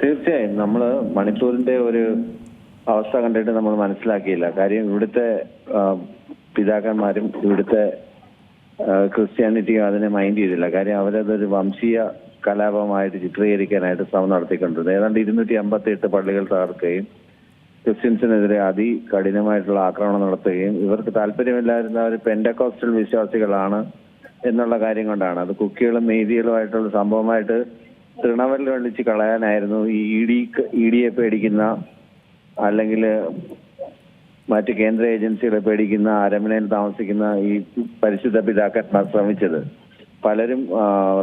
തീർച്ചയായും. നമ്മൾ മണിപ്പൂരിന്റെ ഒരു അവസ്ഥ കണ്ടിട്ട് നമ്മൾ മനസ്സിലാക്കിയില്ല. കാര്യം ഇവിടുത്തെ പിതാക്കന്മാരും ഇവിടുത്തെ ക്രിസ്ത്യാനിറ്റിയും അതിനെ മൈൻഡ് ചെയ്തില്ല. കാര്യം അവരതൊരു വംശീയ കലാപമായിട്ട് ചിത്രീകരിക്കാനായിട്ട് ശ്രമം നടത്തിക്കൊണ്ടിരുന്നത് ഏതാണ്ട് ഇരുന്നൂറ്റി അമ്പത്തി എട്ട് പള്ളികൾ തകർക്കുകയും ക്രിസ്ത്യൻസിനെതിരെ അതികഠിനമായിട്ടുള്ള ആക്രമണം നടത്തുകയും ഇവർക്ക് താല്പര്യമില്ലായിരുന്ന ഒരു പെൻഡക്കോസ്റ്റൽ വിശ്വാസികളാണ് എന്നുള്ള കാര്യം കൊണ്ടാണ്. അത് കുക്കികളും മെയ്തികളുമായിട്ടുള്ള സംഭവമായിട്ട് തൃണവൽ വിളിച്ച് കളയാനായിരുന്നു ഈ ഇ ഡി ഇ ഡിയെ പേടിക്കുന്ന അല്ലെങ്കിൽ മറ്റ് കേന്ദ്ര ഏജൻസികളെ പേടിക്കുന്ന അരമനയിൽ താമസിക്കുന്ന ഈ പരിശുദ്ധ പിതാക്കന്മാർ ശ്രമിച്ചത്. പലരും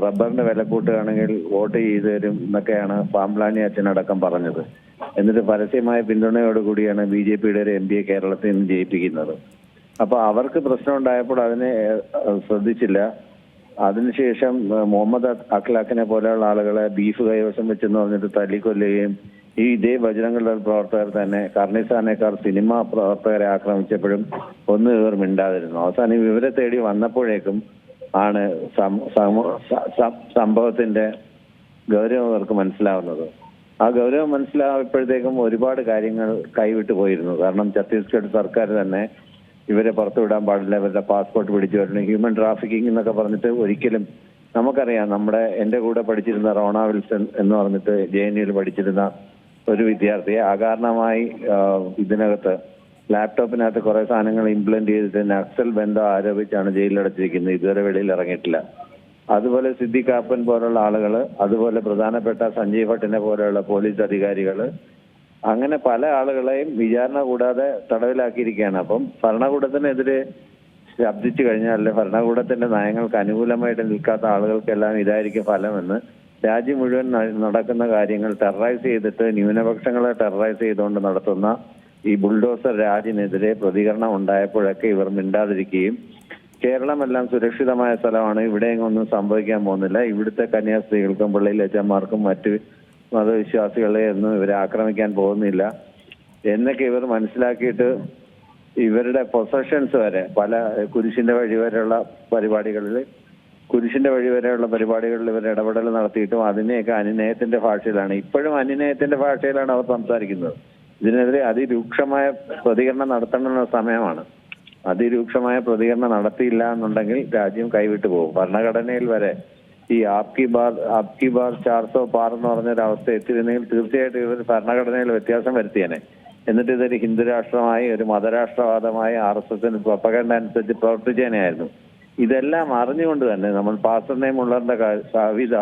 റബ്ബറിന്റെ വില കൂട്ടുകയാണെങ്കിൽ വോട്ട് ചെയ്തു തരും എന്നൊക്കെയാണ് പാമ്പ്ലാനി അച്ഛനടക്കം പറഞ്ഞത്. എന്നിട്ട് പരസ്യമായ പിന്തുണയോടുകൂടിയാണ് ബി ജെ പിയുടെ ഒരു എം പിയെ കേരളത്തിൽ നിന്ന് ജയിപ്പിക്കുന്നത്. അപ്പൊ അവർക്ക് പ്രശ്നം ഉണ്ടായപ്പോൾ അതിനെ ശ്രദ്ധിച്ചില്ല. അതിനുശേഷം മുഹമ്മദ് അഖ്ലാഖിനെ പോലെയുള്ള ആളുകളെ ബീഫ് കൈവശം വെച്ചെന്ന് പറഞ്ഞിട്ട് തല്ലിക്കൊല്ലുകയും ഈ ഇതേ ബജരംഗ പ്രവർത്തകർ തന്നെ കർണിസാനേക്കാർ സിനിമ പ്രവർത്തകരെ ആക്രമിച്ചപ്പോഴും ഒന്നും ഇവർ മിണ്ടാതിരുന്നു. അവസാനം ഇവരെ തേടി വന്നപ്പോഴേക്കും ആണ് സംഭവത്തിന്റെ ഗൗരവം അവർക്ക് മനസ്സിലാവുന്നത്. ആ ഗൗരവം മനസ്സിലായപ്പോഴത്തേക്കും ഒരുപാട് കാര്യങ്ങൾ കൈവിട്ടു പോയിരുന്നു. കാരണം ഛത്തീസ്ഗഡ് സർക്കാർ തന്നെ ഇവരെ പുറത്തുവിടാൻ പാടില്ല ഇവരുടെ പാസ്പോർട്ട് പിടിച്ചു വരണം ഹ്യൂമൻ ട്രാഫിക്കിംഗ് എന്നൊക്കെ പറഞ്ഞിട്ട് ഒരിക്കലും നമുക്കറിയാം നമ്മുടെ എന്റെ കൂടെ പഠിച്ചിരുന്ന റോണ വിൽസൺ എന്ന് പറഞ്ഞിട്ട് ജെ എൻ യുയിൽ പഠിച്ചിരുന്ന ഒരു വിദ്യാർത്ഥിയെ അകാരണമായി ഇതിനകത്ത് ലാപ്ടോപ്പിനകത്ത് കുറെ സാധനങ്ങൾ ഇംപ്ലിമെന്റ് ചെയ്തിട്ട് നക്സൽ ബന്ധം ആരോപിച്ചാണ് ജയിലിലടച്ചിരിക്കുന്നത് ഇതുവരെ വെളിയിൽ ഇറങ്ങിയിട്ടില്ല. അതുപോലെ സിദ്ദിഖ് കാപ്പൻ പോലുള്ള ആളുകൾ അതുപോലെ പ്രധാനപ്പെട്ട സഞ്ജയ് ഭട്ടിനെ പോലെയുള്ള പോലീസ് അധികാരികൾ അങ്ങനെ പല ആളുകളെയും വിചാരണ കൂടാതെ തടവിലാക്കിയിരിക്കുകയാണ്. അപ്പം ഭരണകൂടത്തിനെതിരെ ശബ്ദിച്ചു കഴിഞ്ഞാൽ അല്ലെ ഭരണകൂടത്തിന്റെ നയങ്ങൾക്ക് അനുകൂലമായിട്ട് നിൽക്കാത്ത ആളുകൾക്കെല്ലാം ഇതായിരിക്കും ഫലമെന്ന് രാജ്യം മുഴുവൻ നടക്കുന്ന കാര്യങ്ങൾ ടെററൈസ് ചെയ്തിട്ട് ന്യൂനപക്ഷങ്ങളെ ടെററൈസ് ചെയ്തുകൊണ്ട് നടത്തുന്ന ഈ ബുൾഡോസർ രാജിനെതിരെ പ്രതികരണം ഉണ്ടായപ്പോഴൊക്കെ ഇവർ മിണ്ടാതിരിക്കുകയും കേരളമെല്ലാം സുരക്ഷിതമായ സ്ഥലമാണ് ഇവിടെയെങ്ങൊന്നും സംഭവിക്കാൻ പോകുന്നില്ല. ഇവിടുത്തെ കന്യാസ്ത്രീകൾക്കും പള്ളിയിലച്ചന്മാർക്കും മറ്റ് മതവിശ്വാസികളെ ഒന്നും ഇവരെ ആക്രമിക്കാൻ പോകുന്നില്ല. എന്നൊക്കെ ഇവർ മനസ്സിലാക്കിയിട്ട് ഇവരുടെ പൊസഷൻസ് വരെ പല കുരിശിന്റെ വഴി വരെയുള്ള പരിപാടികളിൽ കുരിശിന്റെ വഴി വരെയുള്ള പരിപാടികളിൽ ഇവർ ഇടപെടൽ നടത്തിയിട്ടും അതിനെയൊക്കെ അനുനയത്തിന്റെ ഭാഷയിലാണ്. ഇപ്പോഴും അനുനയത്തിന്റെ ഭാഷയിലാണ് അവർ സംസാരിക്കുന്നത്. ഇതിനെതിരെ അതിരൂക്ഷമായ പ്രതികരണം നടത്തണമെന്ന സമയമാണ്. അതിരൂക്ഷമായ പ്രതികരണം നടത്തിയില്ല എന്നുണ്ടെങ്കിൽ രാജ്യം കൈവിട്ടു പോകും. ഭരണഘടനയിൽ വരെ ഈ ആപ്കി ബാർ ആപ്കി ബാർ ചാർസോ പാർ എന്ന് അവസ്ഥ എത്തിയിരുന്നെങ്കിൽ തീർച്ചയായിട്ടും ഇവർ ഭരണഘടനയിൽ വ്യത്യാസം വരുത്തിയേനെ. എന്നിട്ട് ഇതൊരു ഹിന്ദുരാഷ്ട്രമായി ഒരു മതരാഷ്ട്രവാദമായി ആർ എസ് എസിന് പ്രൊപ്പകണ്ട അനുസരിച്ച് പ്രവർത്തിച്ചേനെയായിരുന്നു. ഇതെല്ലാം അറിഞ്ഞുകൊണ്ട് തന്നെ നമ്മൾ പാസ്റ്റർ മുള്ളറിന്റെ സാവിത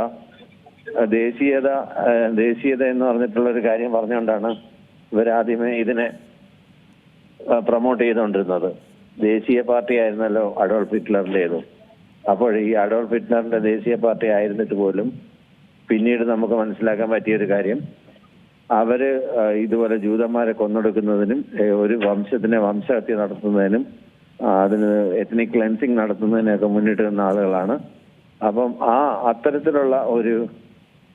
ദേശീയത ദേശീയത എന്ന് പറഞ്ഞിട്ടുള്ള ഒരു കാര്യം പറഞ്ഞുകൊണ്ടാണ് ഇവരാദ്യമേ ഇതിനെ പ്രൊമോട്ട് ചെയ്തുകൊണ്ടിരുന്നത് ദേശീയ പാർട്ടി ആയിരുന്നല്ലോ അഡോൾഫ് ഹിറ്റ്ലറിന്റേത്. അപ്പോൾ ഈ അഡോൾഫ് ഹിറ്റ്ലറിന്റെ ദേശീയ പാർട്ടി ആയിരുന്നിട്ട് പോലും പിന്നീട് നമുക്ക് മനസ്സിലാക്കാൻ പറ്റിയ ഒരു കാര്യം. അവർ ഇതുപോലെ ജൂതന്മാരെ കൊന്നൊടുക്കുന്നതിനും ഒരു വംശത്തിനെ വംശഹത്യ നടത്തുന്നതിനും അതിന് എത്നിക് ക്ലെൻസിങ് നടത്തുന്നതിനൊക്കെ മുന്നിട്ട് നിന്ന ആളുകളാണ്. അപ്പം ആ അത്തരത്തിലുള്ള ഒരു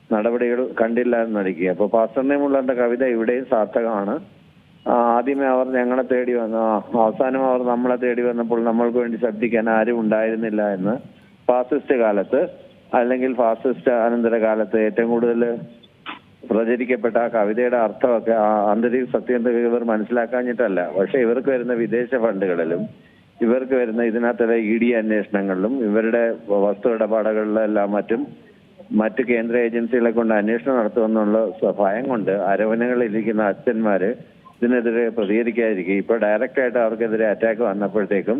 നടപടികൾ കണ്ടില്ല എന്ന് നടിക്കുക. അപ്പൊ പാസ്റ്റർ മുള്ളന്റെ കവിത ഇവിടെയും സാർത്ഥകമാണ്. ആദ്യമേ അവർ ഞങ്ങളെ തേടി വന്നു. അവസാനം അവർ നമ്മളെ തേടി വന്നപ്പോൾ നമ്മൾക്ക് വേണ്ടി ശബ്ദിക്കാൻ ആരും ഉണ്ടായിരുന്നില്ല എന്ന്. ഫാസിസ്റ്റ് കാലത്ത് അല്ലെങ്കിൽ ഫാസിസ്റ്റ് അനന്തര കാലത്ത് ഏറ്റവും കൂടുതൽ പ്രചരിക്കപ്പെട്ട ആ കവിതയുടെ അർത്ഥമൊക്കെ ആ ആന്തരിക സത്യം ഇവർ മനസ്സിലാക്കാഞ്ഞിട്ടല്ല. പക്ഷെ ഇവർക്ക് വരുന്ന വിദേശ ഫണ്ടുകളിലും ഇവർക്ക് വരുന്ന ഇതിനകത്തുള്ള ഇ ഡി അന്വേഷണങ്ങളിലും ഇവരുടെ വസ്തു ഇടപാടുകളിലെല്ലാം മറ്റും മറ്റ് കേന്ദ്ര ഏജൻസികളെ കൊണ്ട് അന്വേഷണം നടത്തുമെന്നുള്ള ഭയം കൊണ്ട് അരവനകളിലിരിക്കുന്ന അച്ഛന്മാര് ഇതിനെതിരെ പ്രതികരിക്കാതിരിക്കും ഇപ്പൊ ഡയറക്റ്റ് ആയിട്ട് അവർക്കെതിരെ അറ്റാക്ക് വന്നപ്പോഴത്തേക്കും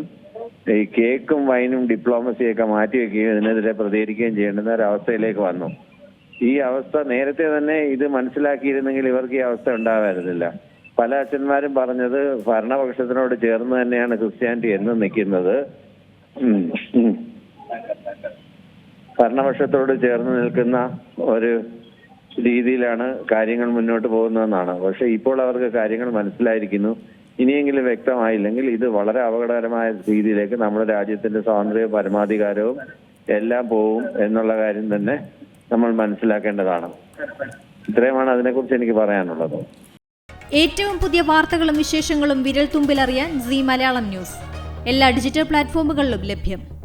ഈ കേക്കും വൈനും ഡിപ്ലോമസിയൊക്കെ മാറ്റിവെക്കുകയും ഇതിനെതിരെ പ്രതികരിക്കുകയും ചെയ്യേണ്ടുന്ന ഒരു അവസ്ഥയിലേക്ക് വന്നു. ഈ അവസ്ഥ നേരത്തെ തന്നെ ഇത് മനസ്സിലാക്കിയിരുന്നെങ്കിൽ ഇവർക്ക് ഈ അവസ്ഥ ഉണ്ടാവായിരുന്നില്ല പല അച്ഛന്മാരും പറഞ്ഞത് ഭരണപക്ഷത്തിനോട് ചേർന്ന് തന്നെയാണ് ക്രിസ്ത്യാനിറ്റി എന്ന് നിൽക്കുന്നത്. ഭരണപക്ഷത്തോട് ചേർന്ന് നിൽക്കുന്ന ഒരു രീതിയിലാണ് കാര്യങ്ങൾ മുന്നോട്ട് പോകുന്നതെന്നാണ്. പക്ഷെ ഇപ്പോൾ അവർക്ക് കാര്യങ്ങൾ മനസ്സിലായിരിക്കുന്നു. ഇനിയെങ്കിലും വ്യക്തമായില്ലെങ്കിൽ ഇത് വളരെ അപകടകരമായ രീതിയിലേക്ക് നമ്മുടെ രാജ്യത്തിന്റെ സ്വാതന്ത്ര്യവും പരമാധികാരവും എല്ലാം പോവും എന്നുള്ള കാര്യം തന്നെ നമ്മൾ മനസ്സിലാക്കേണ്ടതാണ്. ഇത്രയുമാണ് അതിനെക്കുറിച്ച് എനിക്ക് പറയാനുള്ളത്. ഏറ്റവും പുതിയ വാർത്തകളും വിശേഷങ്ങളും വിരൽ തുമ്പിലറിയാൻ സി മലയാളം ന്യൂസ്. എല്ലാ ഡിജിറ്റൽ പ്ലാറ്റ്ഫോമുകളിലും ലഭ്യം.